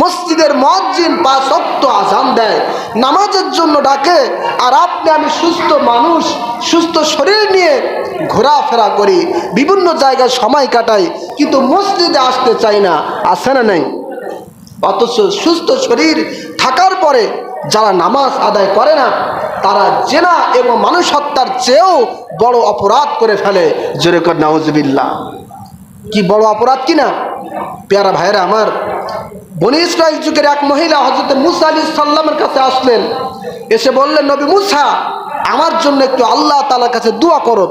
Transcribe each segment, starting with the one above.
মসজিদের মসজিদ বা সত্য আজান দেয়। নামাজের জন্য ডাকে, আর আপনি আমি সুস্থ মানুষ, সুস্থ শরীর নিয়ে ঘোরাফেরা করি। বিভিন্ন জায়গায় সময় কাটাই, কিন্তু মসজিদে আসতে চাই না। আসে না নেই? অথচ সুস্থ শরীর থাকার পরে যারা নামাজ আদায় করে না, তারা জেনা এবং মানুষ হত্যার চেয়েও বড় অপরাধ করে ফেলে। জোরে কর নাউজবিল্লা কি বড় অপরাধ কি না? পেয়ারা ভাইরা আমার বনি ইসরায়েল যুগের এক মহিলা হজরত মুসা আলী সাল্লামের কাছে আসলেন। এসে বললেন, নবী মুসা, আমার জন্য একটু আল্লাহ তালার কাছে দোয়া করুন।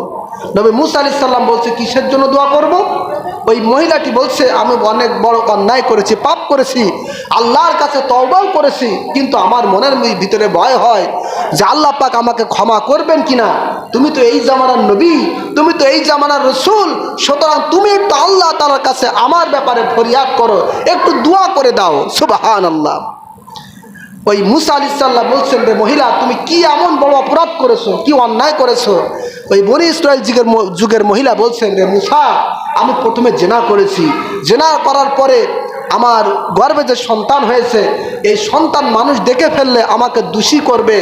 নবী মুসা আলি সাল্লাম বলছে, কিসের জন্য দোয়া করব? ওই মহিলাটি বলছে, আমি অনেক বড় অন্যায় করেছি, পাপ করেছি, আল্লাহর কাছে তওবাও করেছি, কিন্তু আমার মনের ভিতরে ভয় হয় যে আল্লাহ পাক আমাকে ক্ষমা করবেন কিনা। তুমি তো এই জামানার নবী, তুমি তো এই জামানার রসুল, সুতরাং তুমি একটু আল্লাহ তালার কাছে আমার ব্যাপারে ফরিয়াদ করো, একটু দোয়া করে দাও সুবাহান আল্লাহ ওই মুসা আলি সাল্লাহ বলছেন, রে মহিলা, তুমি কি এমন বড় অপরাধ করেছ, কি অন্যায় করেছ? ওই বনি ইসরায়েল যুগের যুগের মহিলা বলছেন রে মুসা, আমি প্রথমে জেনা করেছি। জেনা করার পরে আমার গর্বে যে সন্তান হয়েছে, এই সন্তান মানুষ দেখে ফেললে আমাকে দোষী করবে,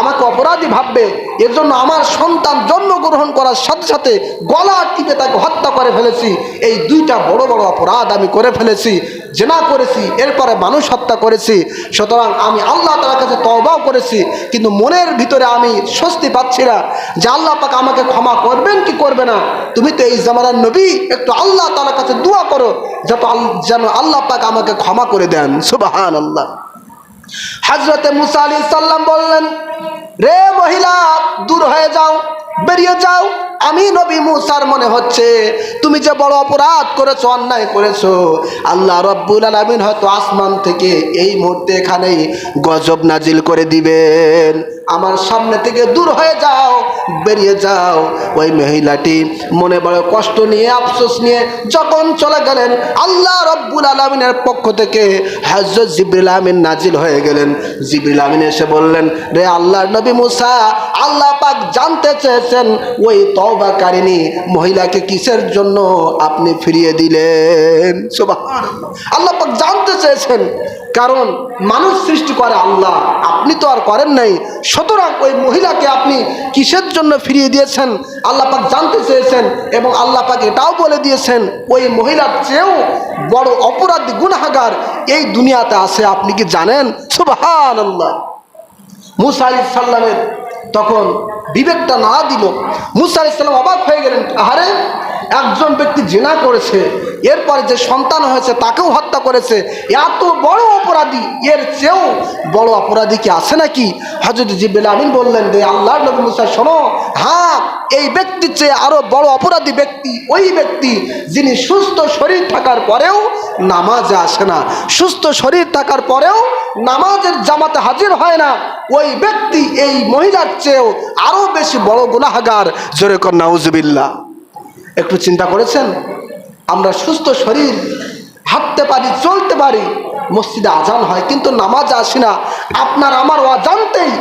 আমাকে অপরাধী ভাববে। এর জন্য আমার সন্তান জন্মগ্রহণ করার সাথে সাথে গলা টিপে তাকে হত্যা করে ফেলেছি। এই দুইটা বড় বড় অপরাধ আমি করে ফেলেছি। জেনা করেছি, এরপরে মানুষ হত্যা করেছি, সুতরাং আমি আল্লাহ তালার কাছে তওবাও করেছি, কিন্তু মনের ভিতরে আমি স্বস্তি পাচ্ছি না যে আল্লাহ পাক আমাকে ক্ষমা করবেন কি করবে না। তুমি তো এই জামানার নবী, একটু আল্লাহ তালার কাছে দোয়া করো, যত যেন আল্লাহ পাক আমাকে ক্ষমা করে দেন। সুবাহান আল্লাহ হাজরতে মুসা আলি সাল্লাম বললেন, রে মহিলা, দূর হয়ে যাও, বেরিয়ে যাও। আমি নবী মুসার মনে হচ্ছে, তুমি যে বড় অপরাধ করেছ, অন্যায় করেছ, আল্লাহ রব্বুল আলমিন হয়তো আসমান থেকে এই মুহূর্তে এখানেই গজব নাজিল করে দিবেন। আমার সামনে থেকে দূর হয়ে যাও, বেরিয়ে যাও। ওই মহিলাটি মনে বড় কষ্ট নিয়ে, আফসোস নিয়ে যখন চলে গেলেন, আল্লাহ রব্বুল আলমিনের পক্ষ থেকে হজরত জিবরুল আমিন নাজিল হয়ে গেলেন জিবরুল আমিন এসে বললেন, রে আল্লাহর নবী মুসা, আল্লাহ পাক জানতে চেয়েছেন, ওই তওবাকারিনী মহিলাকে কিসের জন্য আপনি ফিরিয়ে দিলেন। আল্লাহ পাক জানতে চেয়েছেন কারণ মানুষ সৃষ্টি করে আল্লাহ। আপনি তো আর করেন নাই। সুতরাং ওই মহিলাকে আপনি কিসের জন্য ফিরিয়ে দিয়েছেন? আল্লাহ পাক জানতে চেয়েছেন এবং আল্লাহ পাক এটাও বলে দিয়েছেন, ওই মহিলার চেয়েও বড় অপরাধী গুনাহাগার এই দুনিয়াতে আছে। আপনি কি জানেন? সুবাহান আল্লাহ মুসা আলি সাল্লামের তখন বিবেকটা না দিল। মুসা আলি সাল্লাম অবাক হয়ে গেলেন। আহারে একজন ব্যক্তি জেনা করেছে, এরপরে যে সন্তান হয়েছে তাকেও হত্যা করেছে, এত বড় অপরাধী, এর চেয়েও বড় অপরাধী কি আছে নাকি? হজরত জিবিল আমিন বললেন যে আল্লাহ নবী মুসা, শোনো হ্যাঁ এই ব্যক্তির চেয়ে আরও বড় অপরাধী ব্যক্তি ওই ব্যক্তি যিনি সুস্থ শরীর থাকার পরেও নামাজে আসে না। সুস্থ শরীর থাকার পরেও নামাজের জামাতে হাজির হয় না। ওই ব্যক্তি এই মহিলার চেয়েও আরও বেশি বড় গুনাহাগার। জোরে কর নাউজবিল্লা একটু চিন্তা করেছেন? আমরা সুস্থ শরীর হাঁটতে পারি, চলতে পারি, মসজিদে আজান হয়, কিন্তু নামাজ আসি না। আপনার আমার অজান্তেই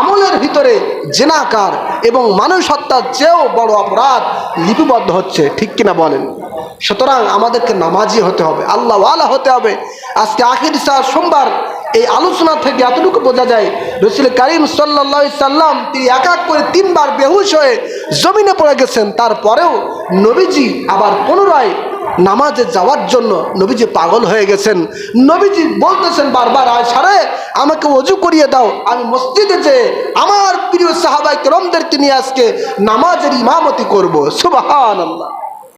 আমলের ভিতরে জেনাকার এবং মানুষ হত্যার চেয়েও বড় অপরাধ লিপিবদ্ধ হচ্ছে, ঠিক কিনা বলেন? সুতরাং আমাদেরকে নামাজি হতে হবে আল্লাহ আল্লাহওয়ালা হতে হবে। আজকে আখির সাহ সোমবার এই আলোচনা থেকে এতটুকু বোঝা যায় রসুল করিম সাল্লা সাল্লাম তিনি এক এক করে তিনবার বেহুশ হয়ে জমিনে পড়ে গেছেন। তারপরেও নবীজি আবার পুনরায় নামাজে যাওয়ার জন্য নবীজি পাগল হয়ে গেছেন। নবীজি বলতেছেন বারবার, আয় সারে, আমাকে অজু করিয়ে দাও। আমি মসজিদে যে আমার প্রিয় সাহাবাই রমদেরকে নিয়ে আজকে নামাজের ইমামতি করব। সুবাহান আল্লাহ